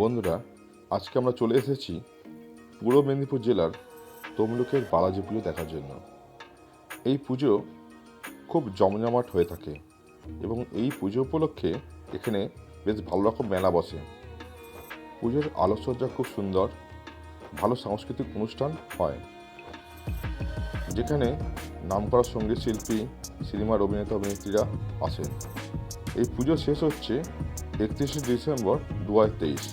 বন্ধুরা, আজকে আমরা চলে এসেছি পূর্ব মেদিনীপুর জেলার তমলুকের বালাজি পুজো দেখার জন্য। এই পুজো খুব জমজমাট হয়ে থাকে এবং এই পুজো উপলক্ষে এখানে বেশ ভালো রকম মেলা বসে। পুজোর আলোকসজ্জা খুব সুন্দর, ভালো সাংস্কৃতিক অনুষ্ঠান হয়। যেখানে নামকরা সংগীত শিল্পী, সিনেমার অভিনেতা, অভিনেত্রীরা আসেন। এই পুজো শেষ হচ্ছে একত্রিশে ডিসেম্বর দু হাজার তেইশ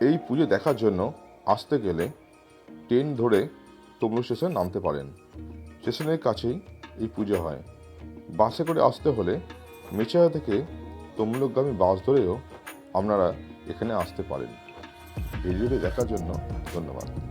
এই পুজো দেখার জন্য আসতে গেলে ট্রেন ধরে তমলুক স্টেশন নামতে পারেন। স্টেশনের কাছেই এই পুজো হয়। বাসে করে আসতে হলে মেচারা থেকে তমলুকগামী বাস ধরেও আপনারা এখানে আসতে পারেন। ভিডিওটি দেখার জন্য ধন্যবাদ।